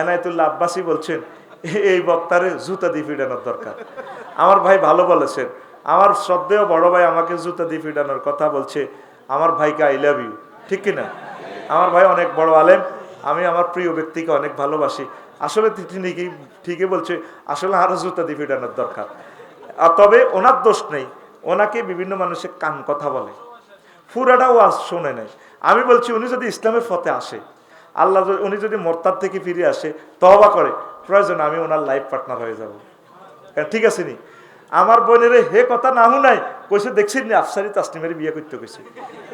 এনায়তুল্লাহ আব্বাসী বলছেন, এই বক্তারে জুতা দিয়ে ফিডানোর দরকার। আমার ভাই ভালো বলেছেন। আমার শ্রদ্ধেয় বড় ভাই আমাকে জুতা দিয়ে ফিডানোর কথা বলছে, আমার ভাইকে আই লাভ ইউ ঠিক কিনা? আমার ভাই অনেক বড় আলেম, আমি আমার প্রিয় ব্যক্তিকে অনেক ভালোবাসি। আসলে তিনি ঠিকই বলছে, আসলে আরও জুতা দিয়ে ফিডানোর দরকার। তবে ওনার দোষ নেই, ওনাকে বিভিন্ন মানুষের কান কথা বলে। পুরাটা ওয়াজ শোনে নাই আমি বলছি, উনি যদি ইসলামের ফতে আসে আল্লাহ উনি যদি মোরতাদ থেকে ফিরে আসে তহবা করে, প্রয়োজন আমি ওনার লাইফ পার্টনার হয়ে যাব। ঠিক আছে নি? আমার বোনের হে কথা না নাই কইছে দেখছি নি, আফসারি তাসনিমের বিয়ে করতে কইছে।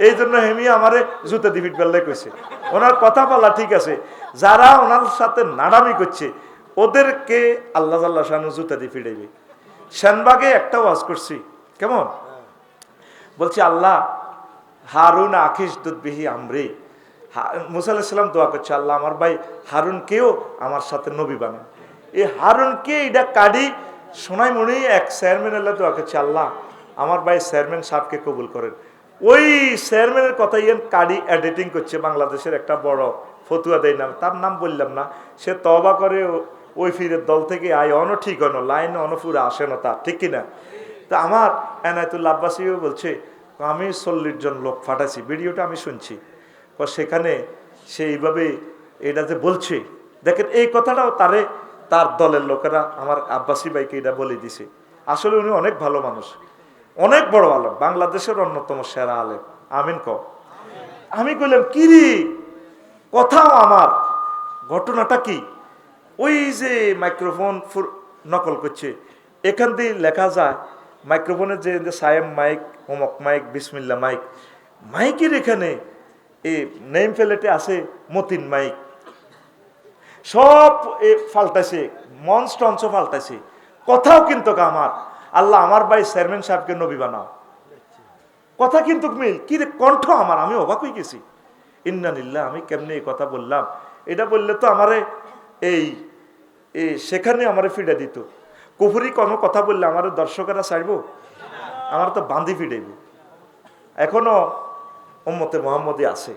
এই জন্য হেমি আমারে জুতে দিবিট বেল্লাই কইছে। ওনার কথা বলা ঠিক আছে। যারা ওনার সাথে নাড়ামি করছে, ওদেরকে আল্লাহ আল্লাহ শানু জুতা দিয়ে ফিরাইবে। শ্যানবাগে একটা ওয়াজ করছি। কেমন? বলছি, আল্লাহ, হারুন আখিস দুধবিহি আমরে মুসা আলাহিসাল্লাম দোয়া করছে, আল্লাহ আমার ভাই হারুনকেও আমার সাথে নবী বানান এই হারুনকে এটা কাডি সোনাই মনে এক চেয়ারম্যান আল্লাহ দোয়া করছে, আল্লাহ আমার ভাই চেয়ারম্যান সাহেবকে কবুল করেন। ওই চেয়ারম্যানের কথা ইয়েন কাডি এডিটিং করছে বাংলাদেশের একটা বড় ফতুয়া দেয় নাম, তার নাম বললাম না, সে তবা করে ওই ফিরের দল থেকে আয় অন ঠিক হন লাইন অনপুরে আসে না তার ঠিক কিনা? তা আমার এনায়তুল্লা আব্বাসীও বলছে, আমি চল্লিশ জন লোক ফাটাইছি, ভিডিওটা আমি শুনছি। সেখানে সে এইভাবে এটা যে বলছে। দেখেন, এই কথাটাও তারে, তার দলের লোকেরা, আমার আব্বাসী ভাইকে এটা বলে দিছে। আসলে উনি অনেক ভালো মানুষ, অনেক বড় আলেম, বাংলাদেশের অন্যতম সেরা আলেম। আমিন ক আমি কইলাম কিরি কথাও আমার। ঘটনাটা কি? ওই যে মাইক্রোফোন নকল করছে। এখান দিয়ে লেখা যায়, মাইক্রোফোনের যে সায়েম মাইক অমক মাইক বিসমিল্লা মাইক, মাইকের এখানে এই নেম ফেলেটে আছে মতিন মাইক। সব এ ফাল্টাইছে মঞ্চ টঞ্চ ফাল্টাইছে কথাও কিন্তু আমার। আল্লাহ আমার ভাই চেয়ারম্যান সাহেবকে নবী বানাও। কথা কিন্তু মিল। কি রে, কণ্ঠ আমার, আমি অবাক হয়ে গেছি। ইন্নানিল্লাহ আমি কেমনি এই কথা বললাম? এটা বললে তো আমারে এই সেখানে আমারে ফিডে দিত। কুফুরি কোনো কথা বললে আমার দর্শকেরা চাইব? আমার তো বান্ধি ফিডাইব। এখনও উম্মতে মোহাম্মদী আছে।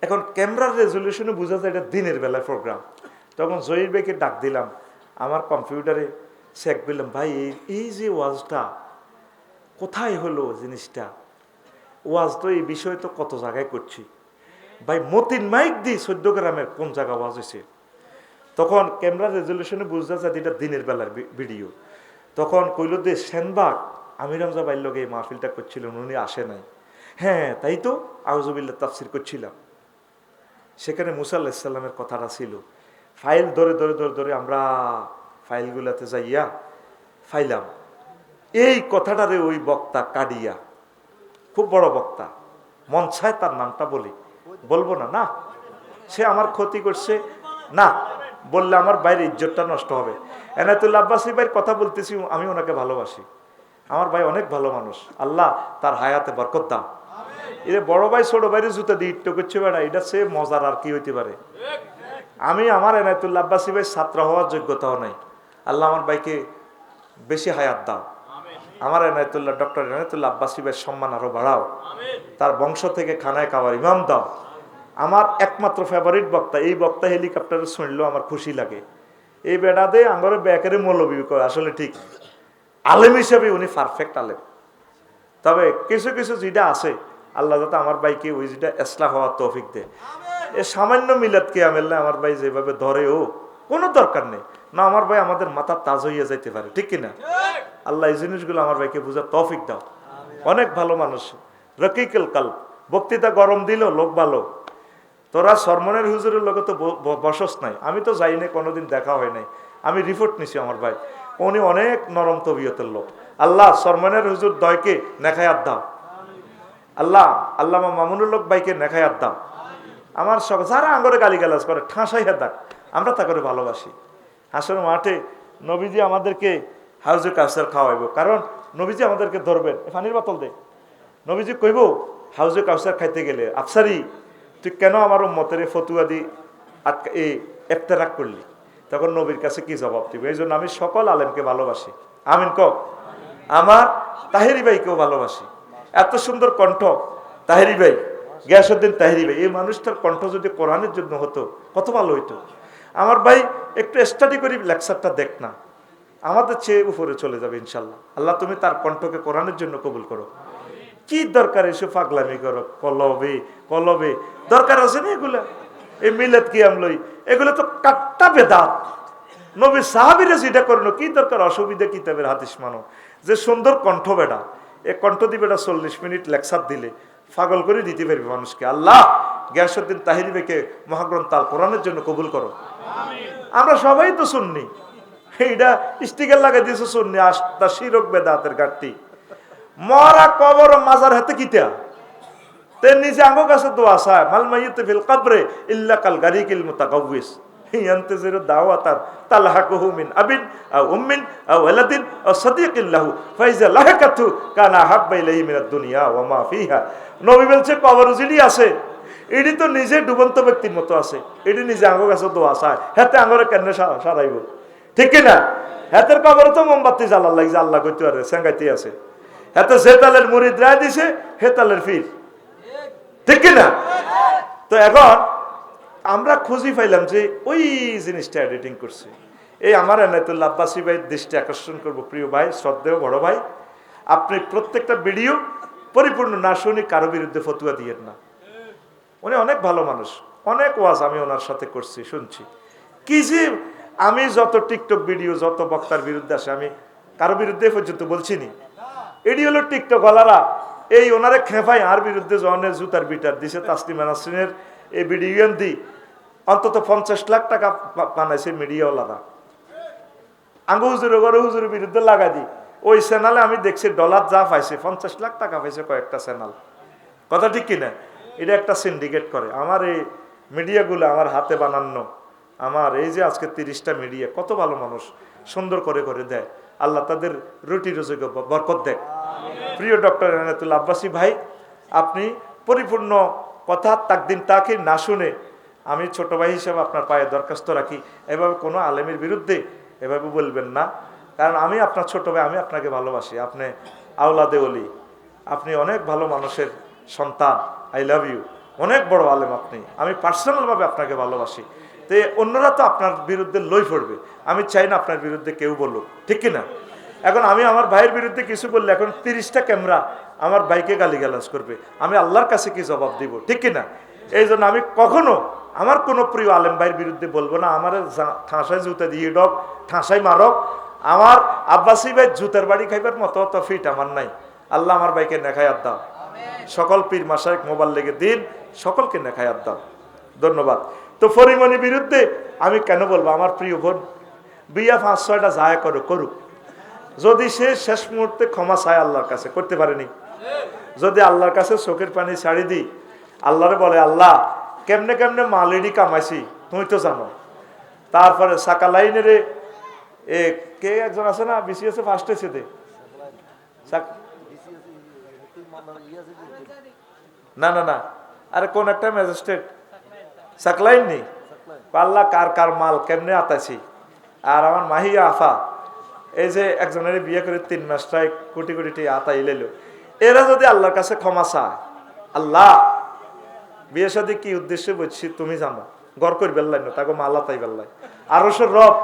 এখন ক্যামেরার রেজলিউশনে বোঝা যায় এটা দিনের বেলায় প্রোগ্রাম তখন জহির বেকে ডাক দিলাম, আমার কম্পিউটারে চেক দিলাম ভাই, এই- এই যে ওয়াজটা, কোথায় হলো জিনিসটা? ওয়াজ তো এই বিষয় তো কত জায়গায় করছি। ভাই, মতিন মাইক দি চোদ্দ গ্রামের কোন জায়গা ওয়াজ হয়েছে? তখন ক্যামেরা রেজলিউশনে বুঝতে যায় এটা দিনের বেলার ভিডিও তখন কইল যে, সেনবাগ আমির হামজা বাইর লগে এই মাহফিলটা করছিলেন, উনি আসে নাই। হ্যাঁ তাই তো আউজবিল্লা তাফসির করছিলাম। সেখানে মুসা আল্লাহিসাল্লামের কথাটা ছিল, ফাইল ধরে ধরে ধরে ধরে আমরা ফাইলগুলাতে যাইয়া ফাইলাম। এই কথাটারে ওই বক্তা কাডিয়া খুব বড় বক্তা, মন চায় তার নামটা বলি। বলব না না? সে আমার ক্ষতি করছে, না, বললে আমার বাইরে ইজ্জতটা নষ্ট হবে। এনায়তুল্লা আব্বাসী ভাইয়ের কথা বলতেছি, আমি ওনাকে ভালোবাসি। আমার ভাই অনেক ভালো মানুষ, আল্লাহ তার হায়াতে বরকত দাও এর বড় ভাই, ছোট ভাইরে জুতা দিয়ে ইট্টো করছে বেড়া, এটা সে মজার আর কি হইতে পারে? আমি আমার এনায়তুল্লা আব্বাসী ভাই ছাত্র হওয়ার যোগ্যতাও নাই। আল্লাহ আমার ভাইকে বেশি হায়াত দাও। আমার এনায়তুল্লাহ, ডক্টর এনায়তুল্লাহ আব্বাসী ভাইয়ের সম্মান আরও বাড়াও। তার বংশ থেকে খানায় খাওয়ার ইমাম দাও। আমার একমাত্র ফেভারিট বক্তা, এই বক্তা হেলিকপ্টারে শুনলেও আমার খুশি লাগে। এই বেড়াতে আমার ব্যাকেরে মৌলবী আসলে ঠিক। আলেম হিসেবে উনি পারফেক্ট আলেম। তবে কিছু কিছু যেটা আছে আল্লাহ যাতে আমার ভাইকে ওই যেটা এসলা হওয়ার তৌফিক দেয়। এ সামান্য মিলাদকে আমেল্লা আমার ভাই যেভাবে ধরে, ও কোনো দরকার নেই। না, আমার ভাই আমাদের মাথা তাজ হইয়া যাইতে পারে, ঠিক কিনা? আল্লাহ এই জিনিসগুলো আমার ভাইকে বুঝার তৌফিক দাও। অনেক ভালো মানুষ, রকিকেল কাল বক্তৃতা গরম দিল, লোক ভালো। তোরা সরমনের হুজুরের লোকে তো বসস নাই। আমি তো যাই নাই, কোনোদিন দেখা হয় নাই। আমি রিপোর্ট নিছি আমার ভাই। উনি অনেক নরম তবিয়তের লোক। আল্লাহ সরমনের হুজুর দয়কে নেখায়াত দাও। আল্লাহ আল্লাহ মামুনুর লোক ভাইকে নেখায়াত দাও। আমার সব যারা আঙ্গরে গালি গালাজ করে ঠাঁসাইয়া দাক আমরা তা করে ভালোবাসি। হাসন মাঠে নবীজি আমাদেরকে হাউজে কাউসার খাওয়াইব। কারণ নবীজি আমাদেরকে ধরবেন। পানির বোতল দে। নবীজি কইব, হাউজে কাউসার খাইতে গেলে আফসারি, তুই কেন আমার মতের ফতুয়া দি আটকা এই এফতেরাক করলি? তখন নবীর কাছে কি জবাব দিব? এই জন্য আমি সকল আলেমকে ভালোবাসি। আমিন ক আমার তাহেরি ভাইকেও ভালোবাসি। এত সুন্দর কণ্ঠ, তাহেরি ভাই গিয়াসুদ্দিন তাহেরি ভাই, এই মানুষটার কণ্ঠ যদি কোরআনের জন্য হতো, কত ভালো হইতো। আমার ভাই একটু স্টাডি করি লেকচারটা দেখ না। আমাদের চেয়ে উপরে চলে যাবে ইনশাল্লাহ। আল্লাহ তুমি তার কণ্ঠকে কোরআনের জন্য কবুল করো। কি দরকার এসে পাগলামি করো? কলবে কলবে। দরকার আছে না এগুলা? এই মিলেত কি আমলই এগুলো তো কাট্টা বেদাত। নবী সাহাবিরে যেটা করল কি দরকার? অসুবিধা কিতাবের হাদিস মানো। যে সুন্দর কণ্ঠ বেটা। এ কণ্ঠ দিবে এটা চল্লিশ মিনিট লেকচার দিলে পাগল করে দিতে পারবে মানুষকে। আল্লাহ গ্যাসুদ্দিন তাহিরি বেকে মহাগ্রন্থ তাল কোরআনের জন্য কবুল করো। আমরা সবাই তো শুননি এইটা স্টিকার লাগাই দিয়েছে শুননি আস্তা শিরক বেদাতের ঘাটতি। মরা কবর মাজার হাতে কিতা? তে নিজে আঙ্গ কাছে দোয়া চায় মাল মাইয়িতে ফিল কাবরে ইল্লা কাল গাড়ি গারিকিল মুতাকাউবিস। ينتظر دعوة تلحقه من أب أو أم أو ولد أو صديق له فإذا لحقته كان أحب إليه من الدنيا وما فيها নবী বলছে কবর যিনি আছে এটি তো নিজে ডুবন্ত ব্যক্তির মতো আছে এটি নিজে আঙ্গ কাছে দোয়া চায় হাতে আঙ্গরে কেন সারাইব ঠিক কিনা হাতের কবর তো মোমবাতি জ্বালার লাগছে আল্লাহ করতে পারে সেঙ্গাইতে আছে হাতে যে তালের মুড়িদ রায় দিছে হে তালের ফির ঠিক কিনা তো এখন আমরা খুঁজি পাইলাম যে ওই জিনিসটা এডিটিং করছে। এই আমার এনায়তুল্লা আব্বাসী ভাই দৃষ্টি আকর্ষণ করব, প্রিয় ভাই, শ্রদ্ধেয় বড় ভাই। আপনি প্রত্যেকটা ভিডিও পরিপূর্ণ না শুনি কারও বিরুদ্ধে ফতুয়া দিয়েন না। উনি অনেক ভালো মানুষ, অনেক ওয়াজ আমি ওনার সাথে করছি, শুনছি। কি যে আমি যত টিকটক ভিডিও যত বক্তার বিরুদ্ধে আসে, আমি কারও বিরুদ্ধে পর্যন্ত বলছি নি। এটি হলো টিকটক ওয়ালারা, এই ওনারে খেফাই আর বিরুদ্ধে জনের জুতার বিটার দিছে তাসলিমা নাসরিনের এই ভিডিও দি অন্তত পঞ্চাশ লাখ টাকা বানাইছে মিডিয়াওয়ালারা। আঙ্গু হুজুর গরু হুজুরের বিরুদ্ধে লাগা দি। ওই চ্যানেলে আমি দেখছি ডলার যা পাইছে পঞ্চাশ লাখ টাকা পাইছে কয়েকটা চ্যানেল। কথা ঠিক কিনা? এটা একটা সিন্ডিকেট করে। আমার এই মিডিয়াগুলো আমার হাতে বানানো আমার এই যে আজকে তিরিশটা মিডিয়া কত ভালো মানুষ সুন্দর করে করে দেয়। আল্লাহ তাদের রুটি রোজকে বরকত দেয়। প্রিয় ডক্টর এনায়তুল আব্বাসী ভাই আপনি পরিপূর্ণ কথা তাকদিন তাকে না শুনে আমি ছোট ভাই হিসেবে আপনার পায়ে দরখাস্ত রাখি। এভাবে কোনো আলেমের বিরুদ্ধে এভাবে বলবেন না। কারণ আমি আপনার ছোট ভাই, আমি আপনাকে ভালোবাসি। আপনি আওলাদে অলি আপনি অনেক ভালো মানুষের সন্তান। আই লাভ ইউ অনেক বড় আলেম আপনি। আমি পার্সোনালভাবে আপনাকে ভালোবাসি। তো অন্যরা তো আপনার বিরুদ্ধে লই পড়বে। আমি চাই না আপনার বিরুদ্ধে কেউ বলুক। ঠিক কি না এখন আমি আমার ভাইয়ের বিরুদ্ধে কিছু বললে, এখন তিরিশটা ক্যামেরা আমার ভাইকে গালিগালাজ করবে। আমি আল্লাহর কাছে কি জবাব দিব? ঠিক কি না? এই জন্য আমি কখনো আমার কোনো প্রিয় আলেম ভাইয়ের বিরুদ্ধে বলব না, আমার ঠাঁসায় জুতা দিয়ে ডক ঠাঁসাই মারক। আমার আব্বাসী ভাই জুতার বাড়ি খাইবার মতো অত ফিট আমার নাই। আল্লাহ আমার ভাইকে নেখায়াত দাও। সকল পীর মাসায় মোবাইল লেগে দিন, সকলকে নেখায়াত দাও। ধন্যবাদ। তো ফরিমনির বিরুদ্ধে আমি কেন বলব, আমার প্রিয় বোন, বিয়া পাঁচ, ছয়টা যায় করো, করুক। যদি সে শেষ মুহূর্তে ক্ষমা চায় আল্লাহর কাছে, করতে পারেনি। যদি আল্লাহর কাছে চোখের পানি ছাড়ি দিই আল্লাহরে বলে, আল্লাহ, কেমনে কেমনে মালিডি কামাইছি, তুমি তো জানো। তারপরে সাকা লাইনের, এ, কে একজন আছে না বিসিএস এ ফার্স্ট এসে দে না না না। আরে কোন একটা ম্যাজিস্ট্রেট। সাকলাইন নেই পাল্লা কার কার মাল কেমনে আতাছি আর আমার মাহিয়া আফা এই যে একজনের বিয়ে করে তিন মাসটায় কোটি কোটি টাকা আতা ইলেলো। এরা যদি আল্লাহর কাছে ক্ষমা চায়, আল্লাহ, বিয়ে সাথে কি উদ্দেশ্যে বলছি তুমি জানো, গড় করি বেল্লাই না, তাকে মাল্লা তাই বেল্লাই আরও সে রব,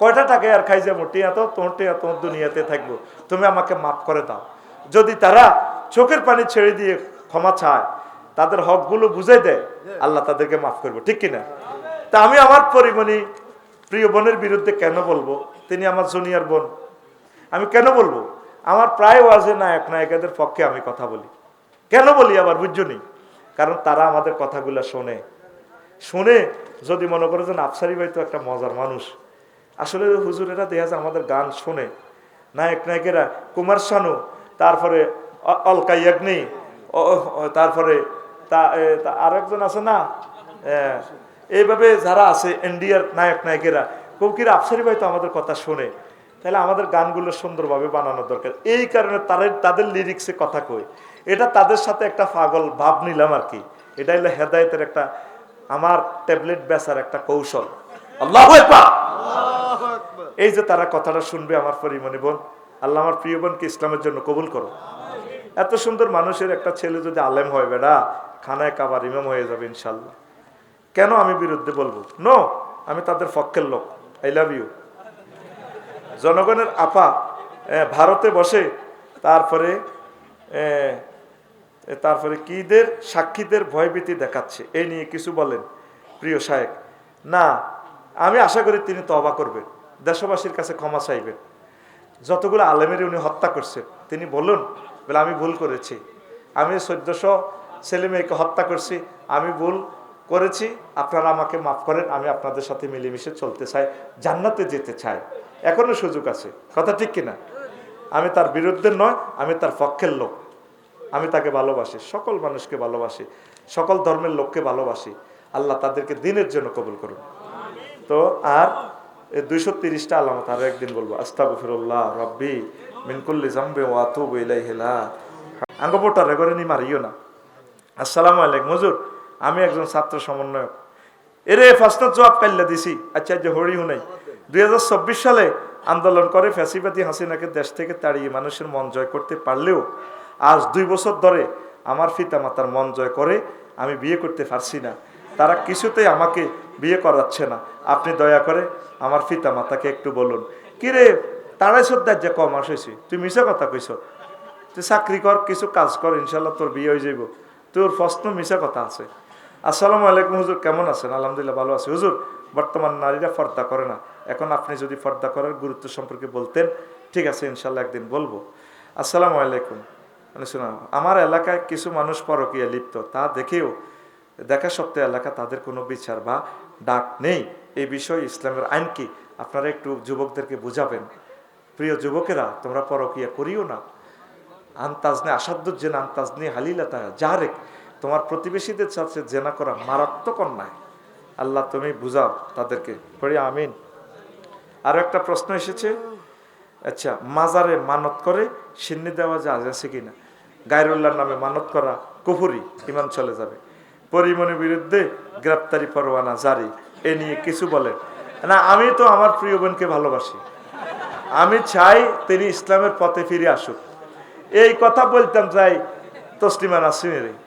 কয়টা টাকা আর খাই যাব টিয়া তো, তোমার টিয়া তোমার দুনিয়াতে থাকব, তুমি আমাকে মাফ করে দাও। যদি তারা চোখের পানি ছেড়ে দিয়ে ক্ষমা চায়, তাদের হকগুলো বুঝাই দেয়, আল্লাহ তাদেরকে মাফ করব, ঠিক কিনা? তা আমি আমার পরিমণি প্রিয় বোনের বিরুদ্ধে কেন বলব? তিনি আমার জুনিয়র বোন। আমি কেন বলব? আমার প্রায় ওয়াজে নায়ক নায়িকাদের পক্ষে আমি কথা বলি। কেন বলি আবার, বুঝছ নি? কারণ তারা আমাদের কথাগুলো শোনে। শুনে যদি মনে করে যে আফসারি ভাই তো একটা মজার মানুষ, আসলে হুজুরেরা দেখা যায় আমাদের গান শোনে। নায়ক নায়িকেরা, কুমার শানু, তারপরে অলকা ইয়াগনি তারপরে তা আরেকজন আছে না? এইভাবে যারা আছে ইন্ডিয়ার নায়ক, নায়িকেরা কৌকির আফসারি ভাই তো আমাদের কথা শোনে। তাহলে আমাদের গানগুলো সুন্দরভাবে বানানো দরকার। এই কারণে তাদের তাদের লিরিক্সে কথা কই। এটা তাদের সাথে একটা পাগল ভাব নিলাম আর কি। এটা হলো হেদায়তের একটা, আমার ট্যাবলেট বেচার একটা কৌশল। আল্লাহ এই যে তারা কথাটা শুনবে আমার পরিমণি বোন, আল্লাহ আমার প্রিয় বোনকে ইসলামের জন্য কবুল করো এত সুন্দর মানুষের একটা ছেলে যদি আলেম হয় বেড়া খানায় কাবার ইমাম হয়ে যাবে ইনশাল্লাহ কেন আমি বিরুদ্ধে বলব? নো আমি তাদের পক্ষের লোক। আই লাভ ইউ জনগণের আপা ভারতে বসে তারপরে এ, এ, তারপরে কিদের সাক্ষীদের ভয়ভীতি দেখাচ্ছে? এই নিয়ে কিছু বলেন প্রিয় সাহেব না আমি আশা করি তিনি তবা করবেন। দেশবাসীর কাছে ক্ষমা চাইবেন। যতগুলো আলেমের উনি হত্যা করছেন তিনি বলুন বলে আমি ভুল করেছি। আমি চোদ্দশো ছেলে মেয়েকে হত্যা করছি আমি ভুল করেছি, আপনারা আমাকে মাফ করেন, আমি আপনাদের সাথে মিলেমিশে চলতে চাই, জান্নাতে যেতে চাই। এখনও সুযোগ আছে, কথা ঠিক কিনা? আমি তার বিরুদ্ধে নয়, আমি তার পক্ষের লোক। আমি তাকে ভালোবাসি, সকল মানুষকে ভালোবাসি, সকল ধর্মের লোককে ভালোবাসি। আল্লাহ তাদেরকে দিনের জন্য কবুল করুন। তো আর দুইশো তিরিশটা আলামত আরও একদিন বলব। আস্তা আস্তাগফিরুল্লাহ রব্বি মিনকুল্লি জাম্বে ওয়াতুবু ইলাইহিলা আঙ্গপোটা রেগরে নি মারিও না। আসসালামু আলাইকুম, হুজুর। আমি একজন ছাত্র সমন্বয়ক। এরে ফার্স্টত জবাব কাল্লা দিছি। আচ্ছা যে হরি হুনাই। দুই হাজার চব্বিশ সালে আন্দোলন করে ফ্যাসিবাদী হাসিনাকে দেশ থেকে তাড়িয়ে মানুষের মন জয় করতে পারলেও আজ দুই বছর ধরে আমার পিতা মাতার মন জয় করে আমি বিয়ে করতে পারছি না। তারা কিছুতেই আমাকে বিয়ে করাচ্ছে না। আপনি দয়া করে আমার পিতা মাতাকে একটু বলুন। কিরে, তারাই শ্রদ্ধার যে কম আসেছি। তুই মিশা কথা কইস তুই চাকরি কর, কিছু কাজ কর, ইনশাল্লাহ তোর বিয়ে হয়ে যাইব। তোর প্রশ্ন মিশা কথা আছে। আসসালামু আলাইকুম হুজুর, কেমন আছেন? আলহামদুলিল্লাহ ভালো আছি। হুজুর, বর্তমান নারীরা পর্দা করে না। এখন আপনি যদি পর্দা করার গুরুত্ব সম্পর্কে বলতেন, ঠিক আছে ইনশাল্লাহ একদিন বলব। আসসালামু আলাইকুম। মানে শোনা, আমার এলাকায় কিছু মানুষ পরকীয়া লিপ্ত। তা দেখেও দেখা সত্ত্বেও এলাকা তাদের কোনো বিচার বা ডাক নেই। এই বিষয়ে ইসলামের আইন কি? আপনারা একটু যুবকদেরকে বুঝাবেন। প্রিয় যুবকেরা, তোমরা পরকীয়া করিও না। আন্তাজনে আসাদ্দুর জেনা আন্তাজনে হালিলাতা যারেক। তোমার প্রতিবেশীদের সাথে জেনা করা মারাত্মক অন্যায়। আল্লাহ তুমি বুঝাও তাদেরকে। পড়ি আমিন। আরও একটা প্রশ্ন এসেছে। আচ্ছা মাজারে মানত করে সিন্নি দেওয়া যা আছে কিনা? গায়রুল্লাহর নামে মানত করা কুফুরি, ইমান চলে যাবে। পরিমণের বিরুদ্ধে গ্রেপ্তারি পরোয়ানা জারি। এ নিয়ে কিছু বলেন না, আমি তো আমার প্রিয় বোনকে ভালোবাসি। আমি চাই তিনি ইসলামের পথে ফিরে আসুক। এই কথা বলতাম চাই তসলিমা নাসরিনের।